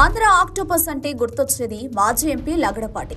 Andhra octopus అంటే గుర్తొచ్చేది మాజీ ఎంపీ లగడపాటి.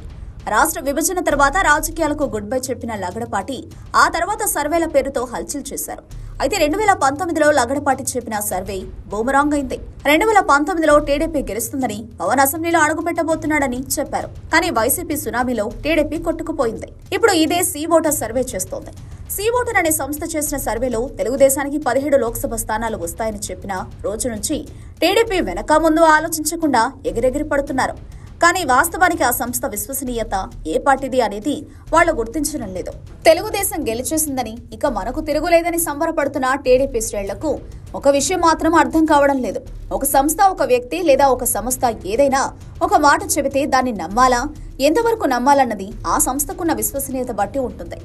రాష్ట్ర విభజన తర్వాత రాజకీయాలకు గుడ్ బై చెప్పిన లగడపాటి ఆ తర్వాత సర్వేల పేరుతో హల్చల్ చేశారు. అయితే రెండు వేల పంతొమ్మిదిలో లగడపాటి చెప్పిన సర్వే బూమరాంగ్ అయింది. రెండు వేల పంతొమ్మిదిలో టీడీపీ గెలుస్తుందని పవన్ అసెంబ్లీలో అడుగుపెట్టబోతున్నాడని చెప్పారు. కానీ వైసీపీ సునామీలో టీడీపీ కొట్టుకుపోయింది. ఇప్పుడు ఇదే సీ ఓటర్ సర్వే చేస్తోంది. సీ ఓటర్ అనే సంస్థ చేసిన సర్వేలో తెలుగుదేశానికి పదిహేడు లోక్సభ స్థానాలు వస్తాయని చెప్పిన రోజు నుంచి టీడీపీ వెనక ముందు ఆలోచించకుండా ఎగిరెగిరి పడుతున్నారు. కానీ వాస్తవానికి ఆ సంస్థ విశ్వసనీయత ఏ పార్టీది అనేది వాళ్ళు గుర్తించడం లేదు. తెలుగుదేశం గెలిచేసిందని ఇక మనకు తిరుగులేదని సంబరపడుతున్న టీడీపీ శ్రేళ్ళకు ఒక విషయం మాత్రం అర్థం కావడం లేదు. ఒక సంస్థ ఒక వ్యక్తి లేదా ఒక సంస్థ ఏదైనా ఒక మాట చెబితే దాన్ని నమ్మాలా? ఎంతవరకు నమ్మాలన్నది ఆ సంస్థకున్న విశ్వసనీయత బట్టి ఉంటుంది.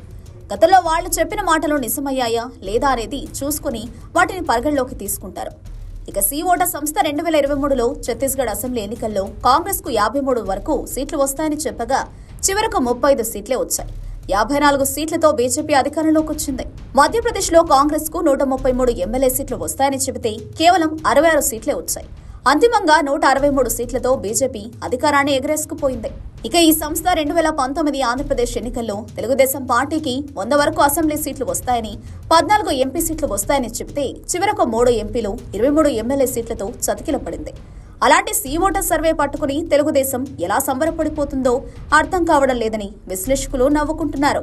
గతంలో వాళ్ళు చెప్పిన మాటలు నిజమయ్యాయా లేదా అనేది చూసుకుని వాటిని పరిగణలోకి తీసుకుంటారు. ఇక సీఓటా సంస్థ రెండు వేల ఇరవై మూడులో ఛత్తీస్గఢ్ అసెంబ్లీ ఎన్నికల్లో కాంగ్రెస్కు యాభై మూడు వరకు సీట్లు వస్తాయని చెప్పగా చివరకు ముప్పై ఐదు సీట్లే వచ్చాయి. యాభై నాలుగు సీట్లతో బీజేపీ అధికారంలోకి వచ్చింది. మధ్యప్రదేశ్లో కాంగ్రెస్కు నూట ముప్పై మూడు ఎమ్మెల్యే సీట్లు వస్తాయని చెబితే కేవలం అరవై ఆరు సీట్లే వచ్చాయి. అంతిమంగా నూట అరవై మూడు సీట్లతో బీజేపీ అధికారాన్ని ఎగరేసుకుపోయింది. ఇక ఈ సంస్థ రెండు వేల పంతొమ్మిది ఆంధ్రప్రదేశ్ ఎన్నికల్లో తెలుగుదేశం పార్టీకి వంద వరకు అసెంబ్లీ సీట్లు వస్తాయని పద్నాలుగు ఎంపీ సీట్లు వస్తాయని చెబితే చివరకు మూడు ఎంపీలు ఇరవై మూడు ఎమ్మెల్యే సీట్లతో చతికిల పడింది అలాంటి సీ ఓటర్ సర్వే పట్టుకుని తెలుగుదేశం ఎలా సంబరపడిపోతుందో అర్థం కావడం లేదని విశ్లేషకులు నవ్వుకుంటున్నారు.